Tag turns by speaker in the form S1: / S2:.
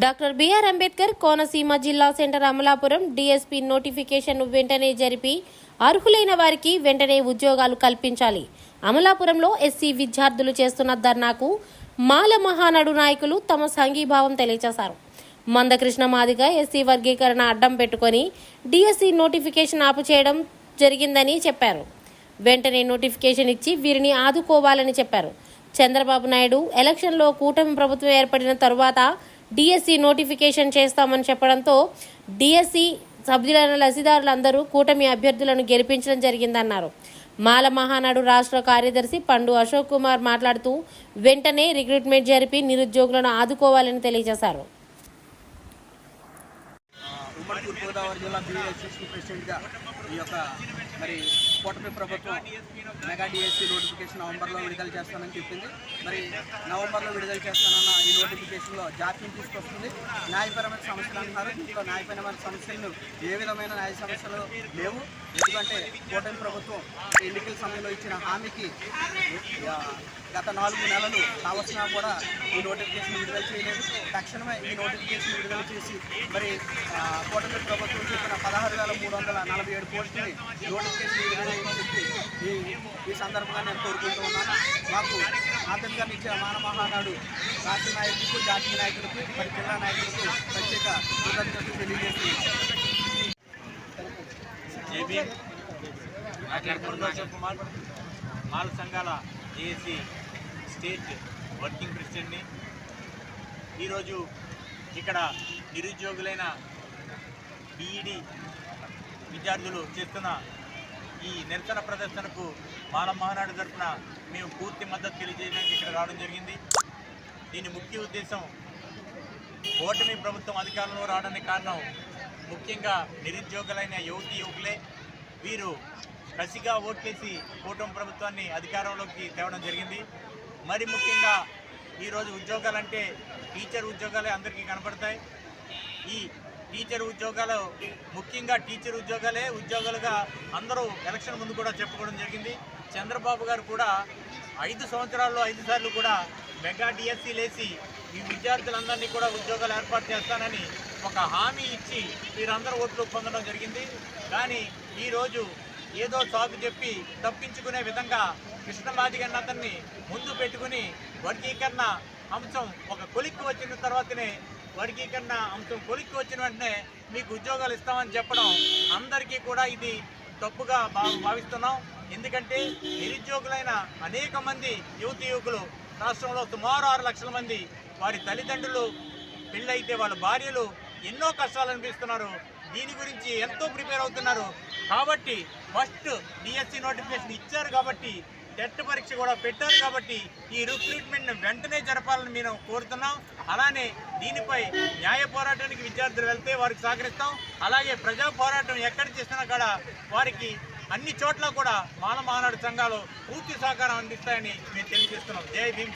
S1: Doctor BR Ambedkar Konaseema జిల్లా centre Amalapuram DSP notification వెంటనే జరిపి అర్హులైన వారికి వెంటనే ఉద్యోగాలు కల్పించాలి. అమలాపురంలో ఎస్సీ విద్యార్థులు చేస్తున్న ధర్నాకు మాల మహానడు నాయకులు తమ సంఘీభావం తెలియజేశారు మందకృష్ణ మాదిగ ఎస్సీ వర్గీకరణ అడ్డం పెట్టుకొని డిఎస్సీ నోటిఫికేషన్ ఆపు చేయడం జరిగిందని చెప్పారు. వెంటనే నోటిఫికేషన్ ఇచ్చి వీరిని ఆదుకోవాలని చెప్పారు. చంద్రబాబు నాయుడు ఎలక్షన్లో కూటమి ప్రభుత్వం ఏర్పడిన తరువాత డిఎస్సి నోటిఫికేషన్ చేస్తామని చెప్పడంతో డిఎస్సి సభ్యులైన లసిదారులందరూ కూటమి అభ్యర్థులను గెలిపించడం జరిగిందన్నారు. మాల మహానాడు రాష్ట్ర కార్యదర్శి పండు అశోక్ కుమార్ మాట్లాడుతూ వెంటనే రిక్రూట్మెంట్ జరిపి నిరుద్యోగులను ఆదుకోవాలని తెలియజేశారు.
S2: ఉమ్మడి తూర్పుగోదావరి జిల్లా బీఎస్ఎస్సీ ప్రెసిడెంట్గా ఈ యొక్క మరి కూటమి ప్రభుత్వం మెగా డిఎస్సీ నోటిఫికేషన్ నవంబర్లో విడుదల చేస్తానని చెప్పింది. మరి నవంబర్లో విడుదల చేస్తానన్న ఈ నోటిఫికేషన్లో జాప్యం తీసుకొస్తుంది. న్యాయపరమైన సమస్యలు అంటున్నారు. దీంట్లో న్యాయపరమైన సమస్యలు ఏ విధమైన న్యాయ సమస్యలు లేవు. ఎందుకంటే కూటమి ప్రభుత్వం ఎన్నికల సమయంలో ఇచ్చిన హామీకి గత నాలుగు నెలలు కావలసినా కూడా ఈ నోటిఫికేషన్ విడుదల చేయలేదు. తక్షణమే ఈ నోటిఫికేషన్ విడుదల చేసి మరి కూటమి ప్రభుత్వం చెప్పిన పదహారు వేల మూడు వందల నలభై ఏడు పోస్టుని నోటిఫికేషన్ చెప్పి ఈ ఈ సందర్భంగా నేను కోరుకుంటూ ఉన్నాను. మాకు ఆర్థికంగా ఇచ్చే మానమహానాడు రాష్ట్ర నాయకులకు జాతీయ నాయకులకు మరి జిల్లా నాయకులకు ప్రత్యేక కృతజ్ఞతలు తెలియజేస్తున్నాను.
S3: కుమార్ మాల సంఘాల జేఏసీ స్టేట్ వర్కింగ్ ప్రెసిడెంట్ని. ఈరోజు ఇక్కడ నిరుద్యోగులైన బీఈడి విద్యార్థులు చేస్తున్న ఈ నిరసన ప్రదర్శనకు మాల మహానాడు తరఫున మేము పూర్తి మద్దతు తెలియజేయడానికి ఇక్కడ రావడం జరిగింది. దీని ముఖ్య ఉద్దేశం ఓటమి ప్రభుత్వం అధికారంలో రావడానికి కారణం ముఖ్యంగా నిరుద్యోగులైన యువతి యువకులే. వీరు కసిగా ఓట్లేసి కూటమి ప్రభుత్వాన్ని అధికారంలోకి తేవడం జరిగింది. మరి ముఖ్యంగా ఈరోజు ఉద్యోగాలంటే టీచర్ ఉద్యోగాలే అందరికీ కనపడతాయి. ఈ టీచర్ ఉద్యోగాలు ముఖ్యంగా టీచర్ ఉద్యోగాలే ఉద్యోగాలుగా అందరూ ఎలక్షన్ ముందు కూడా చెప్పుకోవడం జరిగింది. చంద్రబాబు గారు కూడా ఐదు సంవత్సరాల్లో ఐదు సార్లు కూడా మెగా డిఎస్సీ లేచి ఈ విద్యార్థులందరినీ కూడా ఉద్యోగాలు ఏర్పాటు చేస్తానని ఒక హామీ ఇచ్చి వీరందరూ ఓట్లు పొందడం జరిగింది. కానీ ఈరోజు ఏదో సాగు చెప్పి తప్పించుకునే విధంగా కృష్ణమాదిగ అతన్ని ముందు పెట్టుకుని వర్గీకరణ అంశం ఒక కొలిక్కి వచ్చిన తర్వాతనే వర్గీకరణ అంశం కొలిక్కి వచ్చిన వెంటనే మీకు ఉద్యోగాలు ఇస్తామని చెప్పడం అందరికీ కూడా ఇది తప్పుగా భావిస్తున్నాం. ఎందుకంటే నిరుద్యోగులైన అనేక మంది యువతి యువకులు రాష్ట్రంలో సుమారు ఆరు లక్షల మంది వారి తల్లిదండ్రులు పెళ్ళైతే వాళ్ళ భార్యలు ఎన్నో కష్టాలు అనిపిస్తున్నారు. దీని గురించి ఎంతో ప్రిపేర్ అవుతున్నారు. కాబట్టి ఫస్ట్ డిఎస్సి నోటిఫికేషన్ ఇచ్చారు కాబట్టి టెట్ పరీక్ష కూడా పెట్టారు కాబట్టి ఈ రిక్రూట్మెంట్ను వెంటనే జరపాలని మేము కోరుతున్నాం. అలానే దీనిపై న్యాయ పోరాటానికి విద్యార్థులు వెళ్తే వారికి సహకరిస్తాం. అలాగే ప్రజా పోరాటం ఎక్కడ చేసినా కూడా వారికి అన్ని చోట్ల కూడా మానమానాడు సంఘాలు పూర్తి సహకారం అందిస్తాయని మేము తెలియజేస్తున్నాం. జై భీమ్